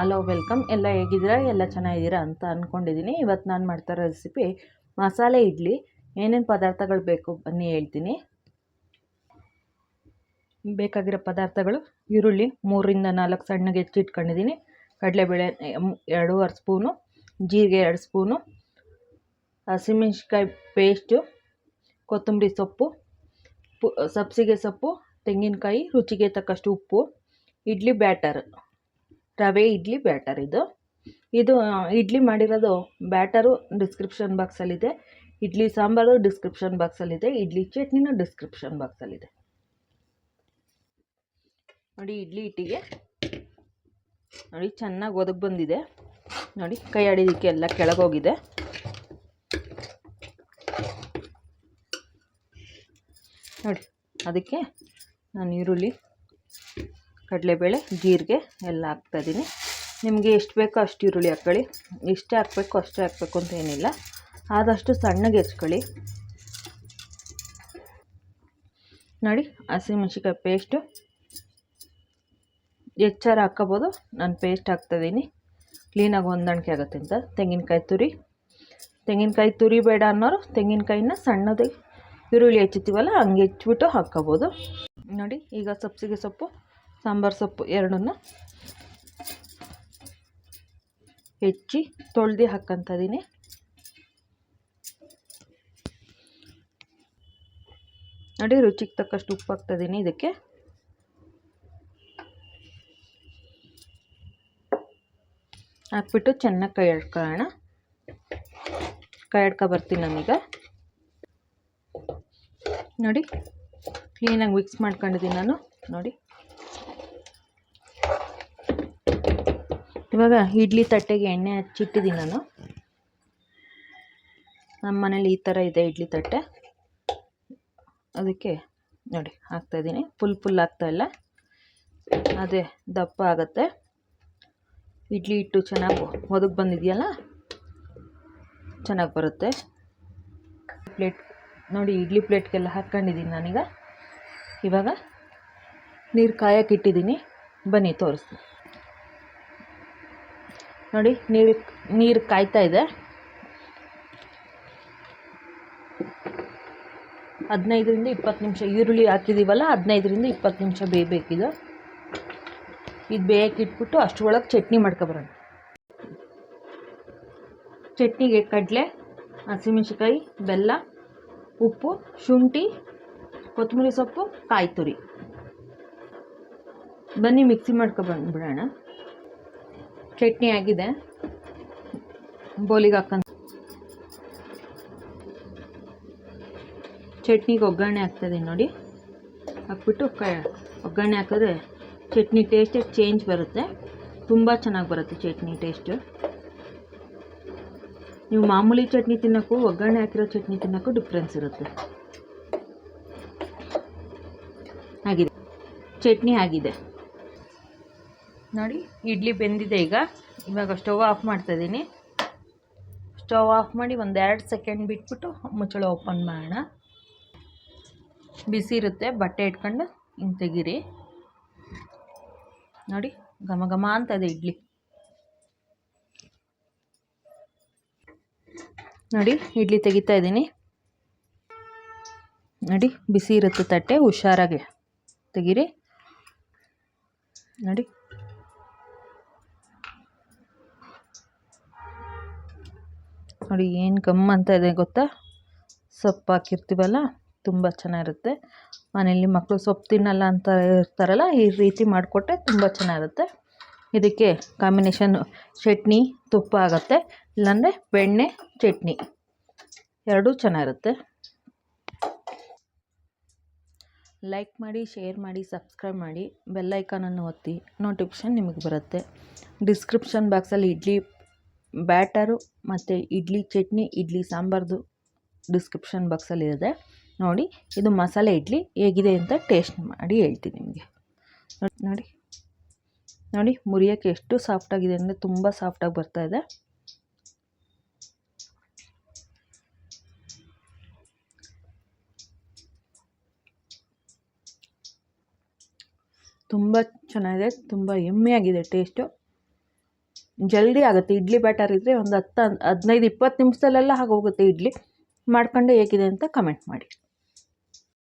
Hello, welcome. ಎಲ್ಲ ಹೇಗಿದ್ದೀರಾ? ಎಲ್ಲ ಚೆನ್ನಾಗಿದ್ದೀರಾ ಅಂತ ಅಂದ್ಕೊಂಡಿದ್ದೀನಿ ಇವತ್ತು ನಾನು ಮಾಡ್ತಾರೋ ರೆಸಿಪಿ ಮಸಾಲೆ ಇಡ್ಲಿ. ಏನೇನು ಪದಾರ್ಥಗಳು ಬೇಕು ಬನ್ನಿ ಹೇಳ್ತೀನಿ. ಬೇಕಾಗಿರೋ ಪದಾರ್ಥಗಳು ಈರುಳ್ಳಿ, ಮೂರಿಂದ ನಾಲ್ಕು ಸಣ್ಣಗೆ ಹೆಚ್ಚಿಟ್ಕೊಂಡಿದ್ದೀನಿ ಕಡಲೆಬೇಳೆ ಎರಡೂವರೆ ಸ್ಪೂನು, ಜೀರಿಗೆ ಎರಡು ಸ್ಪೂನು ಹಸಿಮೆಣ್ಸಿಕಾಯಿ ಪೇಸ್ಟು, ಕೊತ್ತಂಬರಿ ಸೊಪ್ಪು ಸಬ್ಸಿಗೆ ಸೊಪ್ಪು, ತೆಂಗಿನಕಾಯಿ, ರುಚಿಗೆ ತಕ್ಕಷ್ಟು ಉಪ್ಪು, ಇಡ್ಲಿ ಬ್ಯಾಟರ್. ರವೆ, ಇಡ್ಲಿ, ಬ್ಯಾಟರ್ ಇದು. ಇದು ಇಡ್ಲಿ ಮಾಡಿರೋದು ಬ್ಯಾಟರು ಡಿಸ್ಕ್ರಿಪ್ಷನ್ ಬಾಕ್ಸಲ್ಲಿದೆ ಇಡ್ಲಿ ಸಾಂಬಾರು ಡಿಸ್ಕ್ರಿಪ್ಷನ್ ಬಾಕ್ಸಲ್ಲಿದೆ ಇಡ್ಲಿ ಚಟ್ನಿನೂ ಡಿಸ್ಕ್ರಿಪ್ಷನ್ ಬಾಕ್ಸಲ್ಲಿದೆ ನೋಡಿ ಇಡ್ಲಿ ಹಿಟ್ಟಿಗೆ. ನೋಡಿ ಚೆನ್ನಾಗಿ ಒದಗಿ ಬಂದಿದೆ. ನೋಡಿ ಕೈ ಆಡಿದಕ್ಕೆ ಎಲ್ಲ ಕೆಳಗೋಗಿದೆ. ನೋಡಿ, ಅದಕ್ಕೆ ನಾನು ಈರುಳ್ಳಿ ಕಡಲೆಬೇಳೆ, ಜೀರಿಗೆ ಎಲ್ಲ ಹಾಕ್ತಾಯಿದ್ದೀನಿ ನಿಮಗೆ ಎಷ್ಟು ಬೇಕೋ ಅಷ್ಟು ಈರುಳ್ಳಿ ಹಾಕ್ಕೊಳ್ಳಿ. ಎಷ್ಟೇ ಹಾಕಬೇಕು ಅಷ್ಟೇ ಹಾಕಬೇಕು ಅಂತ ಏನಿಲ್ಲ. ಆದಷ್ಟು ಸಣ್ಣಗೆ ಹೆಚ್ಕೊಳ್ಳಿ. ನೋಡಿ ಹಸಿಮೆಣ್ಸಿಕಾಯಿ ಪೇಸ್ಟು ಹೆಚ್ಚಾರ ಹಾಕ್ಕೋಬೋದು. ನಾನು ಪೇಸ್ಟ್ ಹಾಕ್ತಾಯಿದ್ದೀನಿ ಕ್ಲೀನಾಗಿ ಹೊಂದಾಣಿಕೆ ಆಗುತ್ತೆ ಅಂತ. ತೆಂಗಿನಕಾಯಿ ತುರಿ. ತೆಂಗಿನಕಾಯಿ ತುರಿ ಬೇಡ ಅನ್ನೋರು ತೆಂಗಿನಕಾಯಿನ ಸಣ್ಣದಾಗಿ ಈರುಳ್ಳಿ ಹೆಚ್ಚುತ್ತೀವಲ್ಲ, ಹಂಗೆ ಹೆಚ್ಚಿಬಿಟ್ಟು ಹಾಕ್ಕೋಬೋದು. ನೋಡಿ, ಈಗ ಸಬ್ಸಿಗೆ ಸೊಪ್ಪು. ಸಾಂಬಾರು ಸೊಪ್ಪು ಎರಡನ್ನು ಹೆಚ್ಚಿ ತೊಳ್ದು ಹಾಕ್ಕೊತಿದ್ದೀನಿ ನೋಡಿ ರುಚಿಗೆ ತಕ್ಕಷ್ಟು ಉಪ್ಪು ಹಾಕ್ತಾಯಿದ್ದೀನಿ ಇದಕ್ಕೆ. ಹಾಕ್ಬಿಟ್ಟು ಚೆನ್ನಾಗಿ ಕೈ ಆಡ್ಕೊಳ್ಳೋಣ ಕೈ ಆಡ್ಕೊ ಬರ್ತೀನಿ ನಾನೀಗ. ನೋಡಿ ಕ್ಲೀನಾಗಿ ಮಿಕ್ಸ್ ಮಾಡ್ಕೊಂಡಿದ್ದೀನಿ ನಾನು. ನೋಡಿ. ಇವಾಗ ಇಡ್ಲಿ ತಟ್ಟೆಗೆ ಎಣ್ಣೆ ಹಚ್ಚಿಟ್ಟಿದ್ದೀನಿ ನಾನು. ನಮ್ಮ ಮನೇಲಿ ಈ ಥರ ಇದೆ ಇಡ್ಲಿ ತಟ್ಟೆ. ಅದಕ್ಕೆ ನೋಡಿ ಹಾಕ್ತಾಯಿದ್ದೀನಿ ಫುಲ್ ಫುಲ್ ಆಗ್ತಾಯಿಲ್ಲ ಅದೇ ದಪ್ಪ ಆಗುತ್ತೆ. ಇಡ್ಲಿ ಹಿಟ್ಟು ಚೆನ್ನಾಗಿ ಒದಗಿ ಬಂದಿದೆಯಲ್ಲ? ಚೆನ್ನಾಗಿ ಬರುತ್ತೆ. ಪ್ಲೇಟ್ ನೋಡಿ, ಇಡ್ಲಿ ಪ್ಲೇಟ್ಗೆಲ್ಲ ಹಾಕ್ಕೊಂಡಿದ್ದೀನಿ ನಾನೀಗ. ಇವಾಗ ನೀರು ಕಾಯಕ್ಕಿಟ್ಟಿದ್ದೀನಿ ಬನ್ನಿ, ತೋರಿಸ್ತೀನಿ. ನೋಡಿ, ನೀರು ನೀರು ಕಾಯ್ತಾ ಇದೆ. ಹದಿನೈದರಿಂದ ಇಪ್ಪತ್ತು ನಿಮಿಷ, ಈರುಳ್ಳಿ ಹಾಕಿದ್ದೀವಲ್ಲ ಹದಿನೈದರಿಂದ ಇಪ್ಪತ್ತು ನಿಮಿಷ ಬೇಯಬೇಕಿದು. ಇದು ಬೇಯಕ್ಕೆ ಇಟ್ಬಿಟ್ಟು ಅಷ್ಟರೊಳಗೆ ಚಟ್ನಿ ಮಾಡ್ಕೊಬರೋಣ ಚಟ್ನಿಗೆ ಕಡಲೆ ಹಸಿಮೆಣ್ಸಿಕಾಯಿ ಬೆಲ್ಲ, ಉಪ್ಪು, ಶುಂಠಿ, ಕೊತ್ತಂಬರಿ ಸೊಪ್ಪು ಕಾಯಿ ತುರಿ ಬನ್ನಿ, ಮಿಕ್ಸಿ ಮಾಡ್ಕೊಬಂದ್ಬಿಡೋಣ ಚಟ್ನಿ ಆಗಿದೆ. ಬೋಲಿಗೆ ಹಾಕಂತ ಚಟ್ನಿಗೆ ಒಗ್ಗರಣೆ ಹಾಕ್ತದೆ ನೋಡಿ. ಹಾಕ್ಬಿಟ್ಟು ಕ ಒಗ್ಗರಣೆ ಹಾಕಿದ್ರೆ ಚಟ್ನಿ ಟೇಸ್ಟೇ ಚೇಂಜ್ ಬರುತ್ತೆ. ತುಂಬ ಚೆನ್ನಾಗಿ ಬರುತ್ತೆ ಚಟ್ನಿ ಟೇಸ್ಟು ನೀವು ಮಾಮೂಲಿ ಚಟ್ನಿ ತಿನ್ನೋಕ್ಕೂ ಒಗ್ಗರಣೆ ಹಾಕಿರೋ ಚಟ್ನಿ ತಿನ್ನೋಕ್ಕೂ ಡಿಫ್ರೆನ್ಸ್ ಇರುತ್ತೆ. ಆಗಿದೆ. ಚಟ್ನಿ ಆಗಿದೆ. ನೋಡಿ, ಇಡ್ಲಿ ಬೆಂದಿದೆ ಈಗ. ಇವಾಗ ಸ್ಟವ್ ಆಫ್ ಮಾಡ್ತಾಯಿದ್ದೀನಿ ಸ್ಟವ್ ಆಫ್ ಮಾಡಿ ಒಂದು ಎರಡು ಸೆಕೆಂಡ್ ಬಿಟ್ಬಿಟ್ಟು ಮುಚ್ಚಳ ಓಪನ್ ಮಾಡೋಣ. ಬಿಸಿ ಇರುತ್ತೆ, ಬಟ್ಟೆ ಇಟ್ಕೊಂಡು ಹಿಂಗೆ ತೆಗೀರಿ. ನೋಡಿ, ಘಮ ಘಮ ಅಂತ ಇದೆ ಇಡ್ಲಿ. ನೋಡಿ, ಇಡ್ಲಿ ತೆಗಿತಾ ಇದ್ದೀನಿ. ನೋಡಿ, ಬಿಸಿ ಇರುತ್ತೆ ತಟ್ಟೆ, ಹುಷಾರಾಗಿ ತೆಗೀರಿ. ನೋಡಿ. ನೋಡಿ ಏನು ಗಮ್ ಅಂತ ಇದೆ ಗೊತ್ತಾ? ಸೊಪ್ಪು ಹಾಕಿರ್ತೀವಲ್ಲ ತುಂಬ ಚೆನ್ನಾಗಿರುತ್ತೆ. ಮನೇಲಿ ಮಕ್ಕಳು ಸೊಪ್ಪು ತಿನ್ನಲ್ಲ ಅಂತ ಇರ್ತಾರಲ್ಲ, ಈ ರೀತಿ ಮಾಡಿಕೊಟ್ರೆ ತುಂಬ ಚೆನ್ನಾಗಿರುತ್ತೆ. ಇದಕ್ಕೆ ಕಾಂಬಿನೇಷನ್ ಚಟ್ನಿ, ತುಪ್ಪ ಆಗುತ್ತೆ. ಇಲ್ಲಾಂದರೆ ಬೆಣ್ಣೆ, ಚಟ್ನಿ. ಎರಡೂ ಚೆನ್ನಾಗಿರುತ್ತೆ. ಲೈಕ್ ಮಾಡಿ ಶೇರ್ ಮಾಡಿ ಸಬ್ಸ್ಕ್ರೈಬ್ ಮಾಡಿ ಬೆಲ್ಲೈಕಾನನ್ನು ಒತ್ತಿ ನೋಟಿಫಿಕೇಷನ್ ನಿಮಗೆ ಬರುತ್ತೆ. ಡಿಸ್ಕ್ರಿಪ್ಷನ್ ಬಾಕ್ಸಲ್ಲಿ ಇಡ್ಲಿ ಬ್ಯಾಟರು ಮತ್ತು ಇಡ್ಲಿ ಚಟ್ನಿ, ಇಡ್ಲಿ ಸಾಂಬಾರ್ದು ಡಿಸ್ಕ್ರಿಪ್ಷನ್ ಬಾಕ್ಸಲ್ಲಿರುತ್ತೆ ನೋಡಿ, ಇದು ಮಸಾಲೆ ಇಡ್ಲಿ ಹೇಗಿದೆ ಅಂತ ಟೇಸ್ಟ್ ಮಾಡಿ ಹೇಳ್ತೀನಿ ನಿಮಗೆ. ನೋಡಿ ನೋಡಿ, ಮುರಿಯೋಕ್ಕೆ ಎಷ್ಟು ಸಾಫ್ಟಾಗಿದೆ ಅಂದರೆ ತುಂಬ ಸಾಫ್ಟಾಗಿ ಬರ್ತಾ ಇದೆ. ತುಂಬ ಚೆನ್ನಾಗಿದೆ, ತುಂಬ ಹೆಮ್ಮೆಯಾಗಿದೆ ಟೇಸ್ಟು ಜಲ್ದಿ ಆಗುತ್ತೆ. ಇಡ್ಲಿ ಬ್ಯಾಟರ್ ಇದ್ದರೆ ಒಂದು ಹತ್ತು, ಹದಿನೈದು, ಇಪ್ಪತ್ತು ನಿಮಿಷದಲ್ಲೆಲ್ಲ ಆಗೋಗುತ್ತೆ ಇಡ್ಲಿ. ಮಾಡ್ಕೊಂಡೆ ಹೇಗಿದೆ ಅಂತ ಕಮೆಂಟ್ ಮಾಡಿ.